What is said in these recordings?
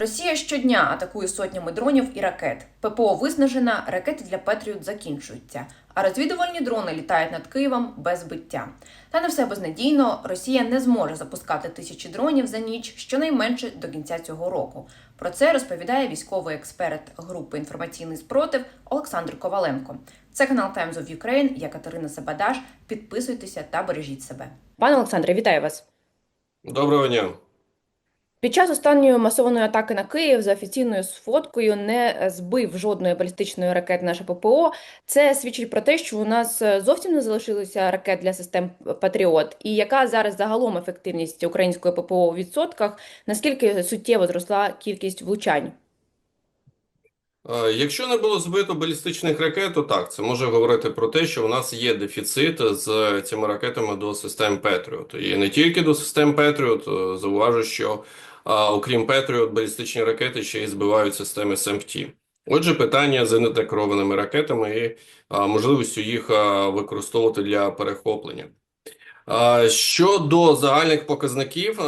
Росія щодня атакує сотнями дронів і ракет. ППО виснажена, ракети для Петріот закінчуються, а розвідувальні дрони літають над Києвом без збиття. Та не все безнадійно. Росія не зможе запускати тисячі дронів за ніч, щонайменше до кінця цього року. Про це розповідає військовий експерт групи інформаційний спротив Олександр Коваленко. Це канал Times of Ukraine, я Катерина Сабадаш. Підписуйтеся та бережіть себе. Пане Олександре, вітаю вас. Доброго дня. Під час останньої масованої атаки на Київ за офіційною сфоткою не збив жодної балістичної ракети наше ППО. Це свідчить про те, що у нас зовсім не залишилося ракет для систем Патріот. І яка зараз загалом ефективність української ППО у відсотках? Наскільки суттєво зросла кількість влучань? Е, Якщо не було збито балістичних ракет, то так, це може говорити про те, що у нас є дефіцит з цими ракетами до систем Петріот. І не тільки до систем Петріот, е, зауважу, що окрім Петріот, балістичні ракети ще й збивають системи СМТ. Отже, питання з інтегрованими ракетами і можливістю їх використовувати для перехоплення. Щодо загальних показників, е,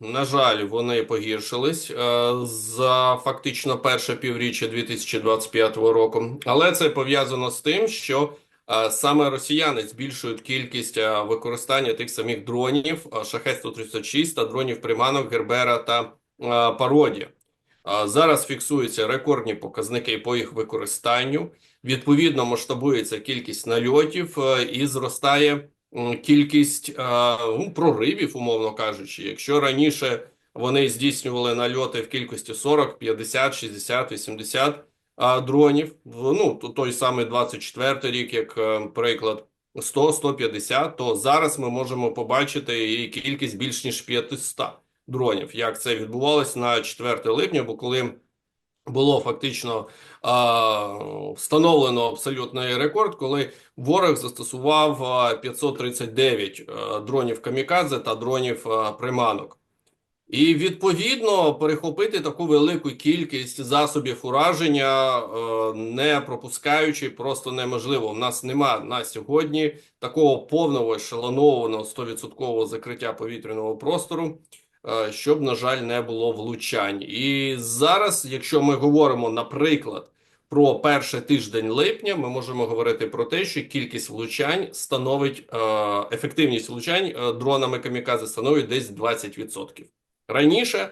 на жаль, вони погіршились е, за фактично перше півріччя 2025 року, але це пов'язано з тим, що е, саме росіяни збільшують кількість використання тих самих дронів Шахет-136 та дронів приманок Гербера та Пародія. Зараз фіксуються рекордні показники по їх використанню. Відповідно, масштабується кількість нальотів і зростає кількість е, ну, проривів, умовно кажучи. Якщо раніше вони здійснювали нальоти в кількості 40, 50, 60, 80 дронів, ну, то- той самий 24 рік, як е, приклад, 100, 150, то зараз ми можемо побачити і кількість більш ніж 500 дронів. Як це відбувалось на 4 липня, бо коли було фактично встановлено абсолютний рекорд, коли ворог застосував 539 дронів камікадзе та дронів приманок. І відповідно перехопити таку велику кількість засобів ураження, е, не пропускаючи, просто неможливо. У нас нема на сьогодні такого повного ешелонованого 100% закриття повітряного простору, е, щоб, на жаль, не було влучань. І зараз, якщо ми говоримо, наприклад, про перший тиждень липня, ми можемо говорити про те, що кількість влучань становить е, ефективність влучань е, дронами камікадзе становить десь 20%. Раніше,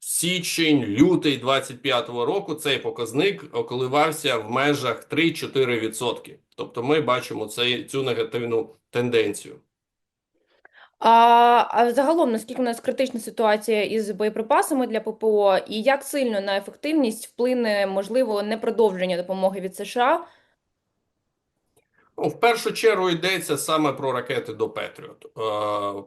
січень, лютий 25-го року, цей показник коливався в межах 3-4%. Тобто ми бачимо цей, цю негативну тенденцію. А, а загалом, наскільки у нас критична ситуація із боєприпасами для ППО, і як сильно на ефективність вплине, можливо, непродовження допомоги від США? Ну, в першу чергу йдеться саме про ракети до Петріот,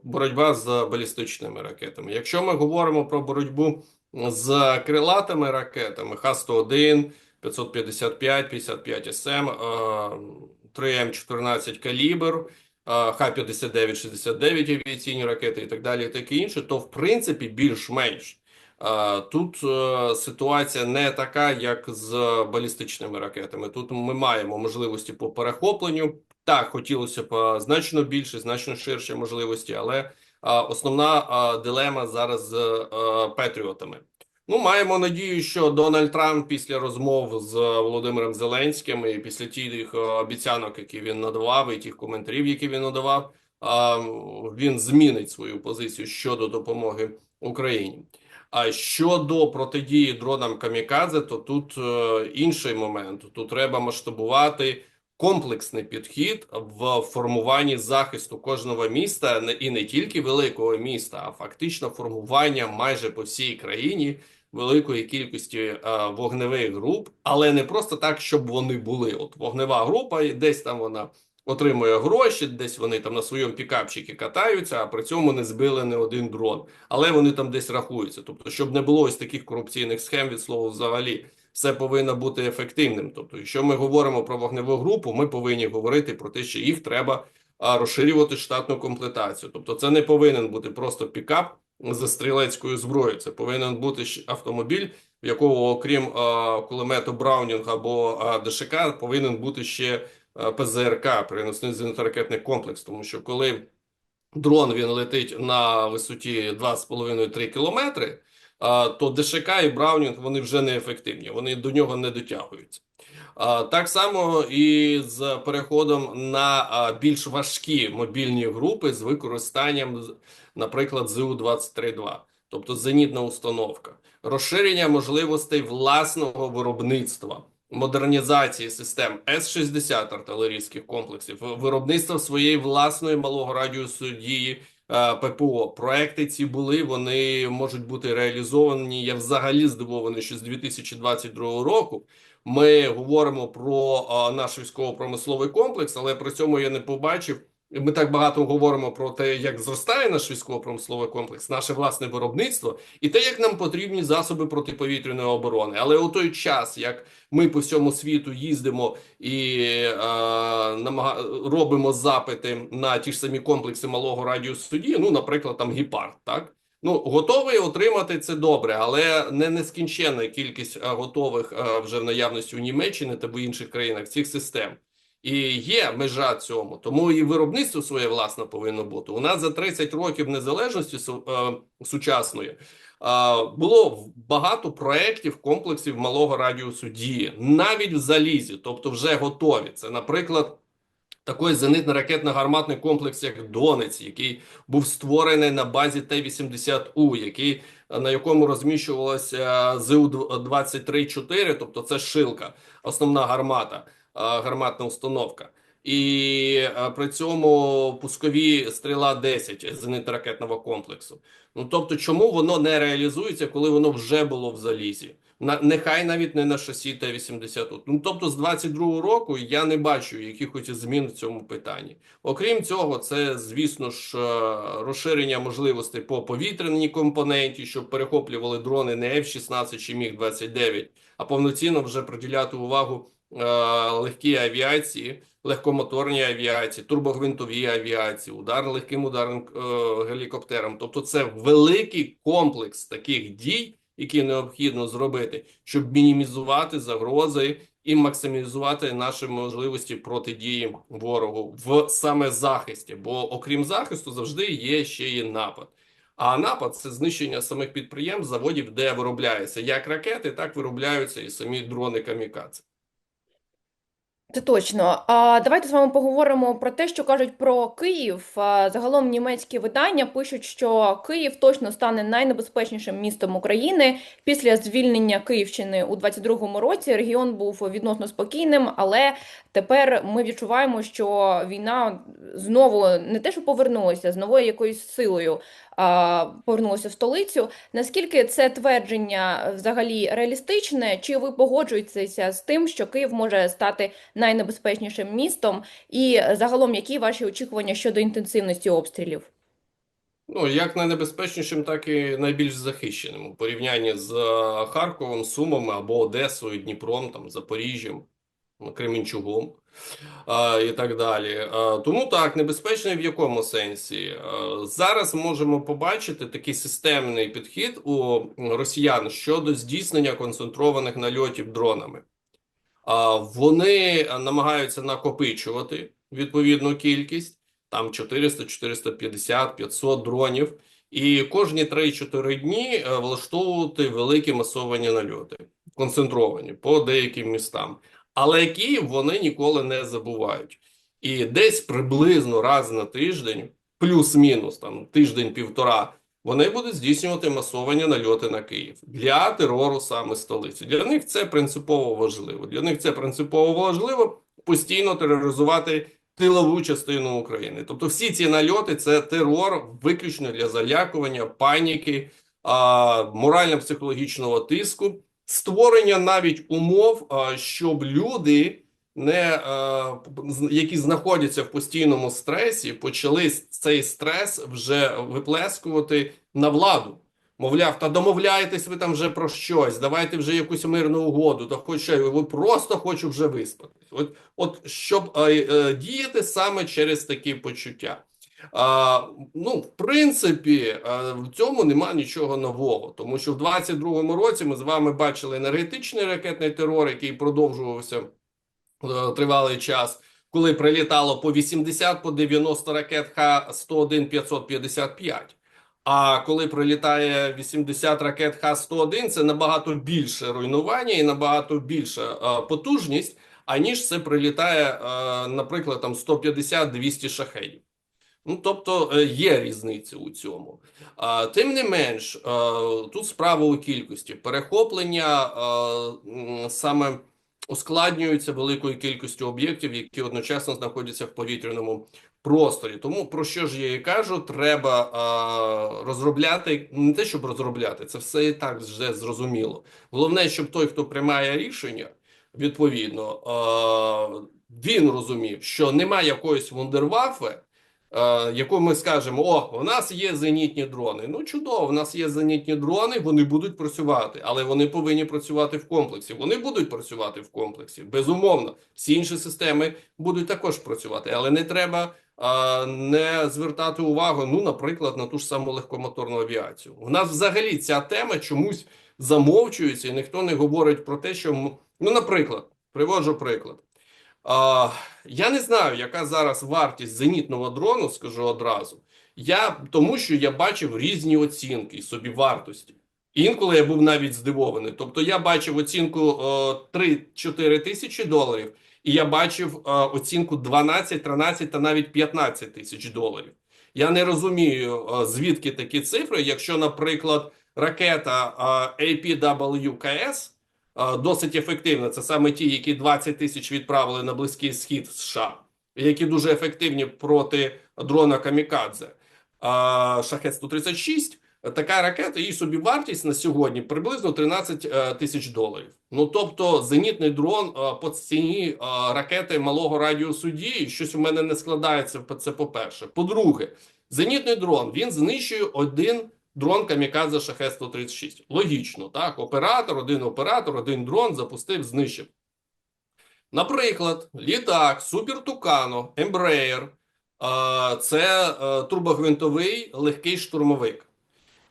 боротьба з балістичними ракетами. Якщо ми говоримо про боротьбу з крилатими ракетами Х-101, 555, 55 СМ, е, 3М14 калібр, Х-59, 69 авіаційні ракети і так далі, і таке інше, то в принципі більш-менш. Тут е, ситуація не така, як з балістичними ракетами. Тут ми маємо можливості по перехопленню. Так, хотілося б е, значно більше, значно ширше можливості, але е, основна дилема зараз з Петріотами. Ну, маємо надію, що Дональд Трамп після розмов з Володимиром Зеленським і після тих е, обіцянок, які він надавав, і тих коментарів, які він надавав, він змінить свою позицію щодо допомоги Україні. А щодо протидії дронам камікадзе, то тут е, інший момент. Тут треба масштабувати комплексний підхід в формуванні захисту кожного міста і не тільки великого міста, а фактично формування майже по всій країні великої кількості е, вогневих груп, але не просто так, щоб вони були. От вогнева група, і десь там вона отримує гроші, десь вони там на своєму пікапчикі катаються, а при цьому не збили не один дрон. Але вони там десь рахуються. Тобто, щоб не було ось таких корупційних схем від слова взагалі, все повинно бути ефективним. Тобто, якщо ми говоримо про вогневу групу, ми повинні говорити про те, що їх треба розширювати штатну комплектацію. Тобто, це не повинен бути просто пікап за стрілецькою зброєю. Це повинен бути автомобіль, в якого, окрім а, кулемету Браунінг або а, ДШК, повинен бути ще а, ПЗРК, переносний зенітно-ракетний комплекс. Тому що коли дрон він летить на висоті 2,5-3 кілометри, то ДШК і Браунінг вони вже не ефективні, вони до нього не дотягуються. Так само і з переходом на більш важкі мобільні групи з використанням, наприклад, ЗУ-23-2, тобто зенітна установка, розширення можливостей власного виробництва, модернізації систем С-60 артилерійських комплексів, виробництво своєї власної малого радіусу дії ППО. Проекти ці були, вони можуть бути реалізовані. Я взагалі здивований, що з 2022 року ми говоримо про наш військово-промисловий комплекс, але при цьому я не побачив. Ми так багато говоримо про те, як зростає наш військово-промисловий комплекс, наше власне виробництво, і те, як нам потрібні засоби протиповітряної оборони. Але у той час, як ми по всьому світу їздимо і е, намага... робимо запити на ті ж самі комплекси малого радіусу дії, ну, наприклад, там гепард, так. Ну, готовий отримати це добре, але не нескінченна кількість готових а, вже в наявності у Німеччині та в інших країнах цих систем. І є межа цьому, тому і виробництво своє власне повинно бути. У нас за 30 років незалежності е, сучасної е, було багато проєктів, комплексів малого радіусу дії, навіть в залізі, тобто вже готові. Це, наприклад, такий зенитно-ракетно-гарматний комплекс, як Донець, який був створений на базі Т-80У, який на якому розміщувалося ЗУ-23-4, тобто це шилка, основна гармата, гарматна установка. І при цьому пускові стріла 10 зенитно-ракетного комплексу. Ну тобто, чому воно не реалізується, коли воно вже було в залізі? На нехай навіть не на шасі Т-80. Ну тобто, з 22-го року я не бачу якихось змін в цьому питанні. Окрім цього, це звісно ж розширення можливостей по повітряній компоненті, щоб перехоплювали дрони не F-16 чи Міг-29, а повноцінно вже приділяти увагу легкій авіації, легкомоторній авіації, турбогвинтовій авіації, удар легким ударним е, гелікоптерам. Тобто, це великий комплекс таких дій, які необхідно зробити, щоб мінімізувати загрози і максимізувати наші можливості протидії ворогу в саме захисті. Бо окрім захисту, завжди є ще і напад. А напад це знищення самих підприємств, заводів, де виробляються як ракети, так виробляються і самі дрони камікадзе. Це точно. А давайте з вами поговоримо про те, що кажуть про Київ. Загалом німецькі видання пишуть, що Київ точно стане найнебезпечнішим містом України. Після звільнення Київщини у 22-му році регіон був відносно спокійним, але тепер ми відчуваємо, що війна знову не те, що повернулася, з новою якоюсь силою а, повернулася в столицю. Наскільки це твердження взагалі реалістичне? Чи ви погоджуєтеся з тим, що Київ може стати найнебезпечнішим містом? І загалом, які ваші очікування щодо інтенсивності обстрілів? Ну, як найнебезпечнішим, так і найбільш захищеним у порівнянні з Харковом, Сумами або Одесою, Дніпром, там, Запоріжжям, Кременчугом а, і так далі. А, тому так, небезпечний в якому сенсі? А, зараз можемо побачити такий системний підхід у росіян щодо здійснення концентрованих нальотів дронами. А, вони намагаються накопичувати відповідну кількість, там 400, 450, 500 дронів, і кожні 3-4 дні е, влаштовувати великі масовані нальоти, концентровані по деяким містам. Але Київ вони ніколи не забувають. І десь приблизно раз на тиждень, плюс-мінус там тиждень-півтора, вони будуть здійснювати масовані нальоти на Київ для терору саме столиці. Для них це принципово важливо. Для них це принципово важливо постійно тероризувати тилову частину України. Тобто, всі ці нальоти це терор виключно для залякування, паніки, морально-психологічного тиску, створення навіть умов, щоб люди. Не які знаходяться в постійному стресі, почали цей стрес вже виплескувати на владу. Мовляв, та домовляєтесь ви там вже про щось, давайте вже якусь мирну угоду, та хоч ви просто хочу вже виспатись. От, от щоб е, е, діяти саме через такі почуття. А, ну, в принципі, е, в цьому нема нічого нового, тому що в 22-му році ми з вами бачили енергетичний ракетний терор, який продовжувався е, тривалий час, коли прилітало по 80, по 90 ракет Х-101 555. А коли прилітає 80 ракет Х-101, це набагато більше руйнування і набагато більша е, потужність, аніж це прилітає, наприклад, там 150-200 шахедів. Ну, тобто е, є різниця у цьому. Тим не менш, е, тут справа у кількості. Перехоплення е, саме ускладнюються великою кількістю об'єктів, які одночасно знаходяться в повітряному просторі. Тому про що ж я і кажу, треба розробляти не те, щоб розробляти, це все і так вже зрозуміло. Головне, щоб той, хто приймає рішення, відповідно, він розумів, що немає якоїсь вундервафи, яку ми скажемо: о, у нас є зенітні дрони. Ну чудово, у нас є зенітні дрони, вони будуть працювати, але вони повинні працювати в комплексі. Вони будуть працювати в комплексі, безумовно. Всі інші системи будуть також працювати, але не треба не звертати увагу, ну, наприклад, на ту ж саму легкомоторну авіацію. У нас взагалі ця тема чомусь замовчується, і ніхто не говорить про те, що ну, наприклад, приводжу приклад. Я не знаю, яка зараз вартість зенітного дрону, скажу одразу. Я тому, що я бачив різні оцінки собівартості. Інколи я був навіть здивований. Тобто я бачив оцінку е, 3-4 тисячі доларів, і я бачив е, оцінку 12, 13 та навіть 15 тисяч доларів. Я не розумію, е, звідки такі цифри, якщо, наприклад, ракета е, APWKS е, досить ефективна. Це саме ті, які 20 тисяч відправили на Близький Схід США, які дуже ефективні проти дрона Камікадзе. Шахет 136 така ракета, її собівартість на сьогодні приблизно 13 е, тисяч доларів. Ну тобто, зенітний дрон е, по ціні е, ракети малого радіусу дії, щось у мене не складається. Це по-перше. По-друге, зенітний дрон він знищує один дрон Камікадзе Шахет 136. Логічно, так? Оператор, один оператор, один дрон запустив, знищив. Наприклад, літак Супер Тукано, Embraer, е, це е, турбогвинтовий легкий штурмовик,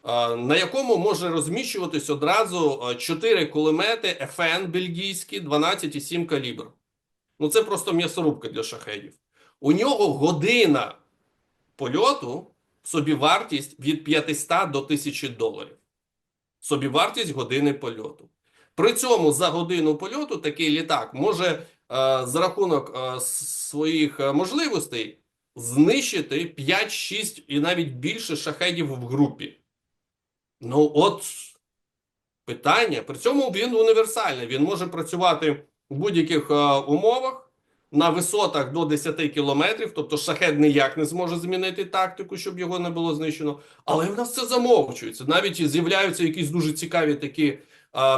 е, на якому може розміщуватись одразу 4 кулемети FN бельгійські 12,7 калібр. Ну це просто м'ясорубка для шахедів. У нього година польоту собівартість від 500 до 1000 доларів. Собівартість години польоту. При цьому за годину польоту такий літак може е, за рахунок е, своїх е, можливостей знищити 5, 6 і навіть більше шахедів в групі. Ну, от питання. При цьому він універсальний. Він може працювати в будь-яких е, умовах на висотах до 10 кілометрів. Тобто шахед ніяк не зможе змінити тактику, щоб його не було знищено. Але в нас це замовчується. Навіть з'являються якісь дуже цікаві такі е,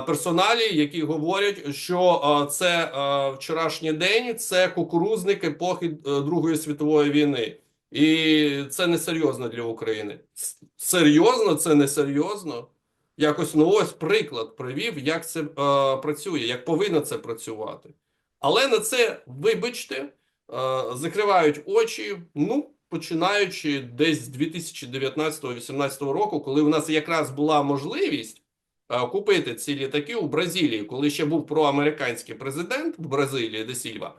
персоналі, які говорять, що е, це е, вчорашній день, це кукурузник епохи е, Другої світової війни. І це не серйозно для України. Серйозно, це не серйозно. Якось ну ось приклад привів, як це е, працює, як повинно це працювати. Але на це, вибачте, е, закривають очі, ну, починаючи десь з 2019-2018 року, коли в нас якраз була можливість е, купити ці літаки у Бразилії, коли ще був проамериканський президент в Бразилії Де Сільва,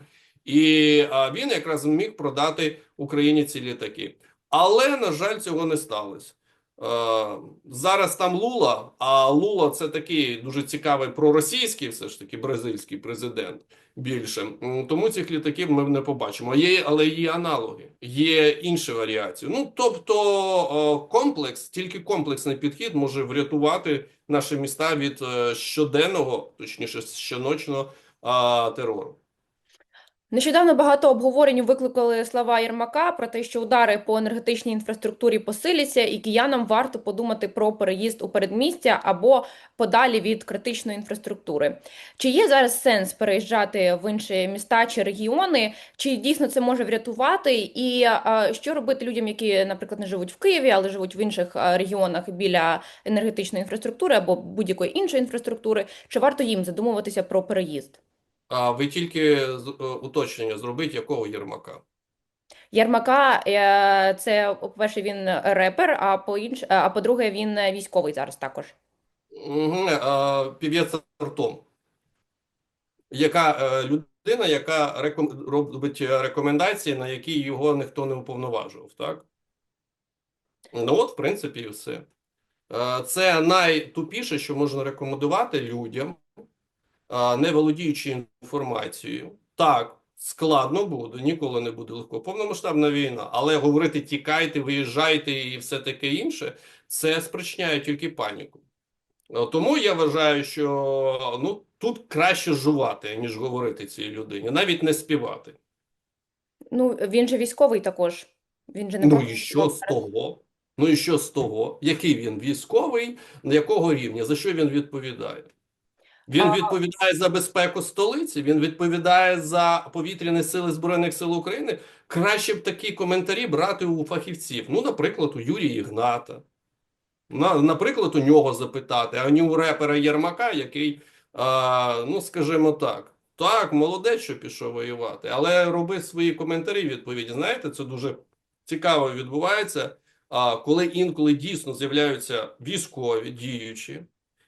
і е, він якраз міг продати Україні ці літаки. Але, на жаль, цього не сталося. Е, Зараз там Лула, а Лула це такий дуже цікавий проросійський, все ж таки, бразильський президент більше. Тому цих літаків ми не побачимо. Є, але є аналоги, є інші варіації. Ну тобто е, комплекс, тільки комплексний підхід може врятувати наші міста від е, щоденного, точніше, щоночного терору. Нещодавно багато обговорень викликали слова Єрмака про те, що удари по енергетичній інфраструктурі посиляться, і киянам варто подумати про переїзд у передмістя або подалі від критичної інфраструктури. Чи є зараз сенс переїжджати в інші міста чи регіони? Чи дійсно це може врятувати? І що робити людям, які, наприклад, не живуть в Києві, але живуть в інших регіонах біля енергетичної інфраструктури або будь-якої іншої інфраструктури? Чи варто їм задумуватися про переїзд? А ви тільки е, уточнення зробіть, якого Єрмака? Ярмака, е, це, по-перше, він репер, а по інш... а по-друге, він військовий зараз також. Угу, а, півець Артом. Яка е, людина, яка реком... робить рекомендації, на які його ніхто не уповноважував, так? Ну от, в принципі, і все. Е, Це найтупіше, що можна рекомендувати людям, е, не володіючи інформацією. Так, складно буде, ніколи не буде легко. Повномасштабна війна, але говорити тікайте, виїжджайте і все таке інше, це спричиняє тільки паніку. Е, Тому я вважаю, що ну, тут краще жувати, ніж говорити цій людині, навіть не співати. Ну, він же військовий також. Він же не Ну і що з того? Ну і що з того? Який він військовий, на якого рівня, за що він відповідає? Він відповідає за безпеку столиці, він відповідає за повітряні сили Збройних сил України. Краще б такі коментарі брати у фахівців. Ну, наприклад, у Юрія Ігната. На, наприклад, у нього запитати, а не у репера Єрмака, який, а, ну, скажімо так, так, молодець, що пішов воювати, але роби свої коментарі відповіді. Знаєте, це дуже цікаво відбувається, а, коли інколи дійсно з'являються військові діючі,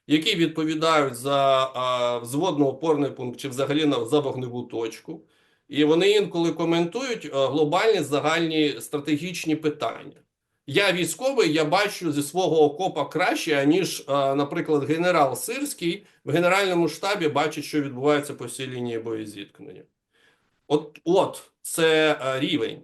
які відповідають за а, взводно-опорний пункт чи взагалі за вогневу точку. І вони інколи коментують глобальні загальні стратегічні питання. Я військовий, я бачу зі свого окопа краще, аніж, наприклад, генерал Сирський в Генеральному штабі бачить, що відбувається по всій лінії боєзіткнення. От, от це рівень.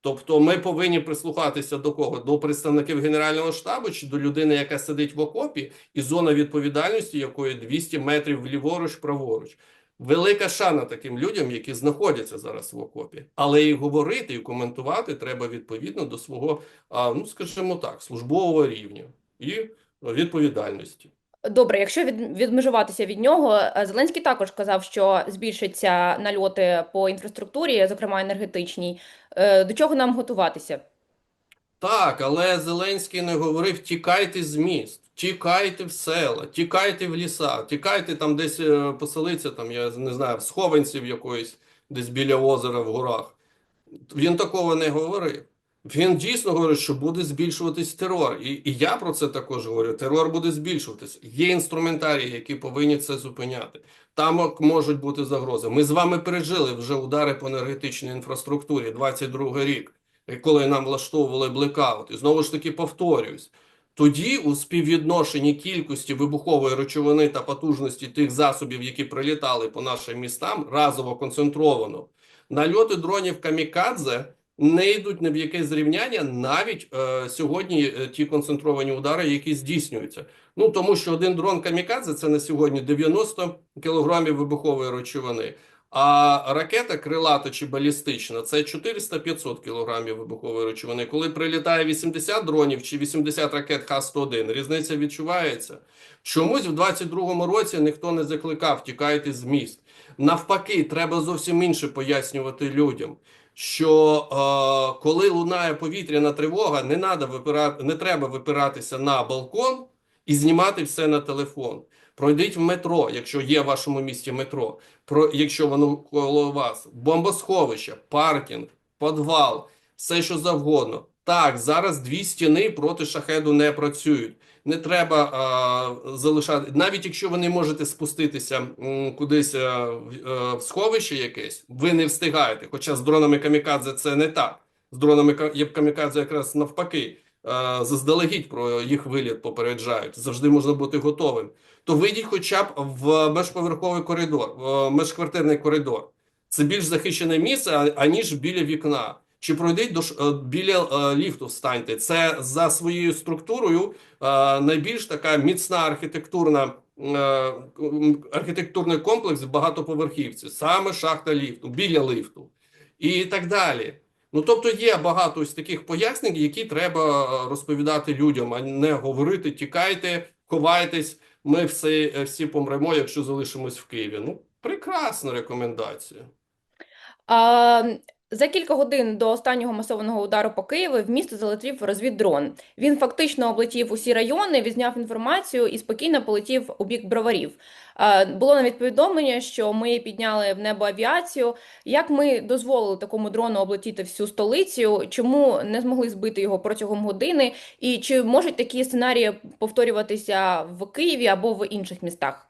Тобто ми повинні прислухатися до кого? До представників Генерального штабу чи до людини, яка сидить в окопі, і зона відповідальності якої 200 метрів ліворуч, праворуч. Велика шана таким людям, які знаходяться зараз в окопі. Але і говорити, і коментувати треба відповідно до свого, ну скажімо так, службового рівня і відповідальності. Добре, якщо від, відмежуватися від нього, е, Зеленський також казав, що збільшаться нальоти по інфраструктурі, зокрема енергетичній. Е, До чого нам готуватися? Так, але Зеленський не говорив тікайте з міст, тікайте в села, тікайте в ліса, тікайте там десь е, поселиться, там, я не знаю, в схованців якоїсь, десь біля озера в горах. Він такого не говорив. Він дійсно говорить, що буде збільшуватись терор. І, і я про це також говорю. Терор буде збільшуватись. Є інструментарії, які повинні це зупиняти. Там можуть бути загрози. Ми з вами пережили вже удари по енергетичній інфраструктурі 22 рік, коли нам влаштовували блекаут. І знову ж таки повторююсь. Тоді у співвідношенні кількості вибухової речовини та потужності тих засобів, які прилітали по нашим містам, разово концентровано, нальоти дронів камікадзе не йдуть ні в яке зрівняння навіть е, сьогодні е, ті концентровані удари, які здійснюються. Ну тому що один дрон камікадзе це на сьогодні 90 кілограмів вибухової речовини. А ракета крилата чи балістична це 400-500 кілограмів вибухової речовини. Коли прилітає 80 дронів чи 80 ракет Х-101, різниця відчувається. Чомусь в 22-му році ніхто не закликав тікайте з міст. Навпаки, треба зовсім інше пояснювати людям. Що е, коли лунає повітряна тривога, не надо випирати, не треба випиратися на балкон і знімати все на телефон. Пройдіть в метро, якщо є в вашому місті метро, про якщо воно коло вас, бомбосховище, паркінг, підвал, все що завгодно. Так, зараз дві стіни проти шахеду не працюють. Не треба а, залишати, навіть якщо ви не можете спуститися м, кудись а, в, в сховище якесь, ви не встигаєте. Хоча з дронами камікадзе це не так. З дронами камікадзе якраз навпаки. а, Заздалегідь про їх виліт попереджають. Завжди можна бути готовим. То вийдіть хоча б в межповерховий коридор, в межквартирний коридор. Це більш захищене місце, аніж біля вікна. Чи пройдіть до е, біля е, ліфту встаньте. Це за своєю структурою е, найбільш така міцна архітектурна архітектурний комплекс в багатоповерхівці, саме шахта ліфту, біля ліфту і так далі. Ну, тобто є багато ось таких пояснень, які треба розповідати людям, а не говорити тікайте, ховайтесь, ми всі, всі помремо, якщо залишимось в Києві. Ну, прекрасна рекомендація. А, за кілька годин до останнього масованого удару по Києву в місто залетів розвіддрон. Він фактично облетів усі райони, відзняв інформацію і спокійно полетів у бік броварів. Було навіть повідомлення, що ми підняли в небо авіацію. Як ми дозволили такому дрону облетіти всю столицю? Чому не змогли збити його протягом години? І чи можуть такі сценарії повторюватися в Києві або в інших містах?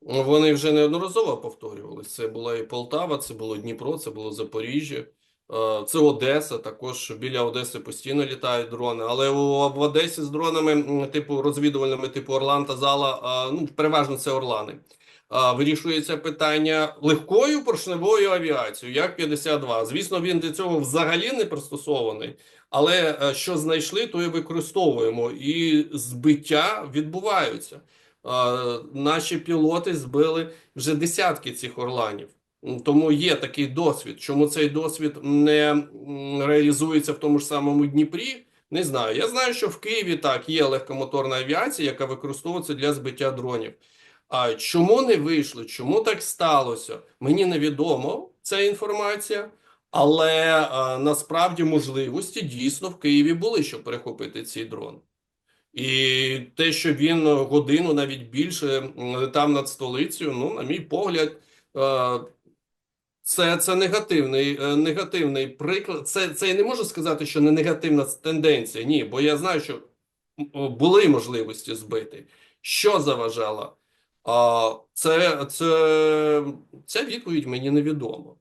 Вони вже неодноразово повторювалися. Це була і Полтава, це було Дніпро, це було Запоріжжя. Е, Це Одеса, також біля Одеси постійно літають дрони. Але в Одесі з дронами, типу розвідувальними, типу Орлан та Зала, е, ну переважно це Орлани. Е, Вирішується питання легкою поршневою авіацією, як 52. Звісно, він для цього взагалі не пристосований. Але що знайшли, то і використовуємо. І збиття відбуваються. Наші пілоти збили вже десятки цих орланів. Тому є такий досвід. Чому цей досвід не реалізується в тому ж самому Дніпрі? Не знаю. Я знаю, що в Києві так є легкомоторна авіація, яка використовується для збиття дронів. А чому не вийшло? Чому так сталося? Мені невідомо ця інформація, але а, насправді можливості дійсно в Києві були, щоб перехопити цей дрон. І те, що він годину навіть більше летав над столицею, ну, на мій погляд, е, це, це негативний, е, негативний приклад. Це, це я не можу сказати, що не негативна тенденція. Ні, бо я знаю, що були можливості збити. Що заважало? Це, це, ця відповідь мені невідома.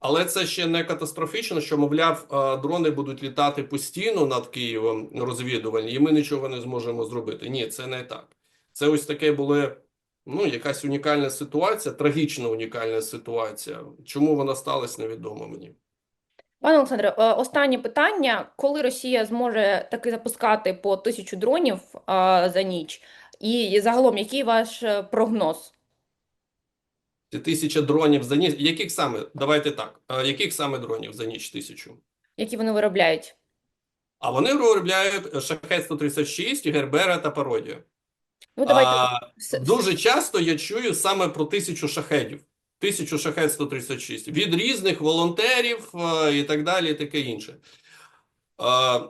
Але це ще не катастрофічно, що, мовляв, дрони будуть літати постійно над Києвом розвідувальні, і ми нічого не зможемо зробити. Ні, це не так. Це ось таке була ну, якась унікальна ситуація, трагічна унікальна ситуація. Чому вона сталася, невідомо мені. Пане Олександре, е, останнє питання: коли Росія зможе таки запускати по тисячу дронів е, за ніч? І загалом, який ваш е, прогноз? Тисяча дронів за ніч. Яких саме? Давайте так. Яких саме дронів за ніч тисячу? Які вони виробляють? А вони виробляють Шахет 136, Гербера та Пародія. Ну, давайте А, Дуже часто я чую саме про тисячу шахедів. Тисячу шахет 136 від різних волонтерів е, і так далі, і таке інше. Е,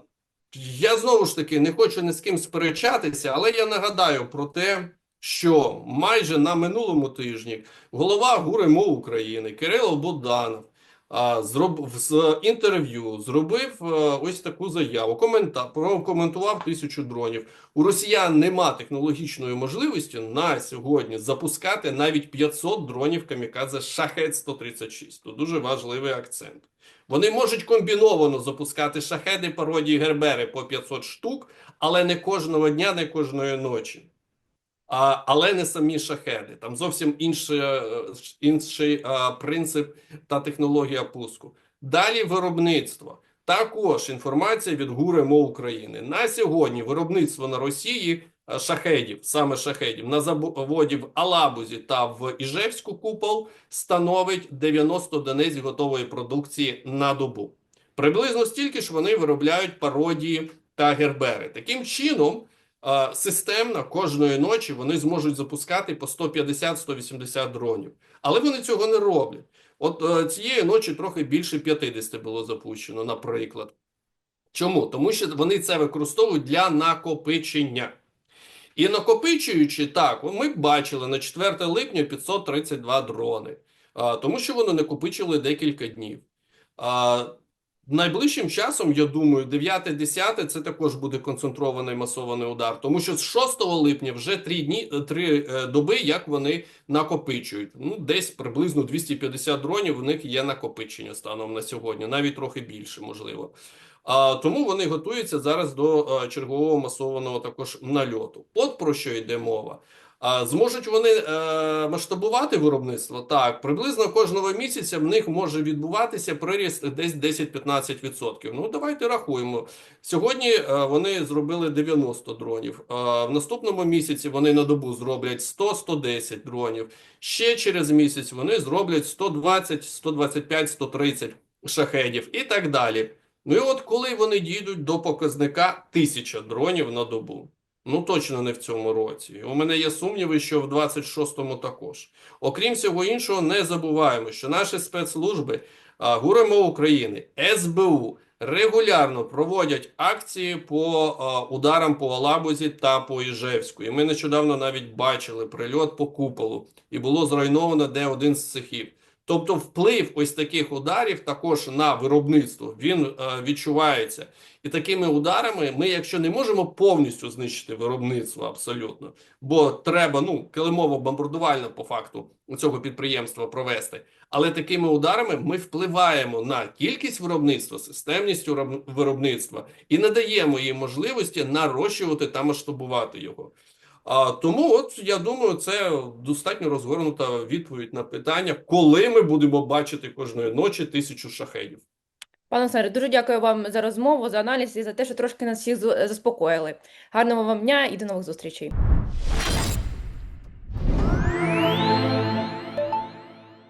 Я знову ж таки не хочу ні з ким сперечатися, але я нагадаю про те, що майже на минулому тижні голова ГУР МО України Кирило Буданов а, зроб... з інтерв'ю зробив е, ось таку заяву. Комента... прокоментував тисячу дронів. У росіян нема технологічної можливості на сьогодні запускати навіть 500 дронів камікадзе шахет 136 Тут дуже важливий акцент. Вони можуть комбіновано запускати шахеди, пародії Гербери по 500 штук, але не кожного дня, не кожної ночі. А, але не самі шахеди. Там зовсім інший, е, інший е, принцип та технологія пуску. Далі виробництво. Також інформація від ГУР МО України. На сьогодні виробництво на Росії е, шахедів, саме шахедів, на заводі в Алабузі та в Іжевську купол становить 90 одиниць готової продукції на добу. Приблизно стільки ж вони виробляють пародії та гербери. Таким чином, системно кожної ночі вони зможуть запускати по 150-180 дронів. Але вони цього не роблять. От е, цієї ночі трохи більше 50 було запущено, наприклад. Чому? Тому що вони це використовують для накопичення. І накопичуючи так, ми бачили на 4 липня 532 дрони, тому що вони накопичили декілька днів. Найближчим часом, я думаю, 9-10 це також буде концентрований масований удар, тому що з 6 липня вже 3 дні, 3 доби, як вони накопичують. Ну, десь приблизно 250 дронів в них є накопичення станом на сьогодні, навіть трохи більше, можливо. А, тому вони готуються зараз до а, чергового масованого також нальоту. От про що йде мова. Зможуть вони е, масштабувати виробництво? Так, приблизно кожного місяця в них може відбуватися приріст десь 10-15%. Ну, давайте рахуємо. Сьогодні е, вони зробили 90 дронів. Е, в наступному місяці вони на добу зроблять 100-110 дронів. Ще через місяць вони зроблять 120, 125, 130 шахедів і так далі. Ну і от коли вони дійдуть до показника 1000 дронів на добу. Ну, точно не в цьому році. У мене є сумніви, що в 26-му також. Окрім всього іншого, не забуваємо, що наші спецслужби а, ГУРМО України, СБУ регулярно проводять акції по ударам по Алабузі та по Іжевську. І ми нещодавно навіть бачили прильот по куполу, і було зруйновано де один з цехів. Тобто, вплив ось таких ударів також на виробництво він е, відчувається. І такими ударами ми, якщо не можемо повністю знищити виробництво абсолютно, бо треба ну килимово-бомбардувально по факту цього підприємства провести. Але такими ударами ми впливаємо на кількість виробництва, системність виробництва і не даємо їй можливості нарощувати та масштабувати його. А, тому, от я думаю, це достатньо розгорнута відповідь на питання, коли ми будемо бачити кожної ночі тисячу шахедів. Пане Олександре, дуже дякую вам за розмову, за аналіз і за те, що трошки нас всіх заспокоїли. Гарного вам дня і до нових зустрічей.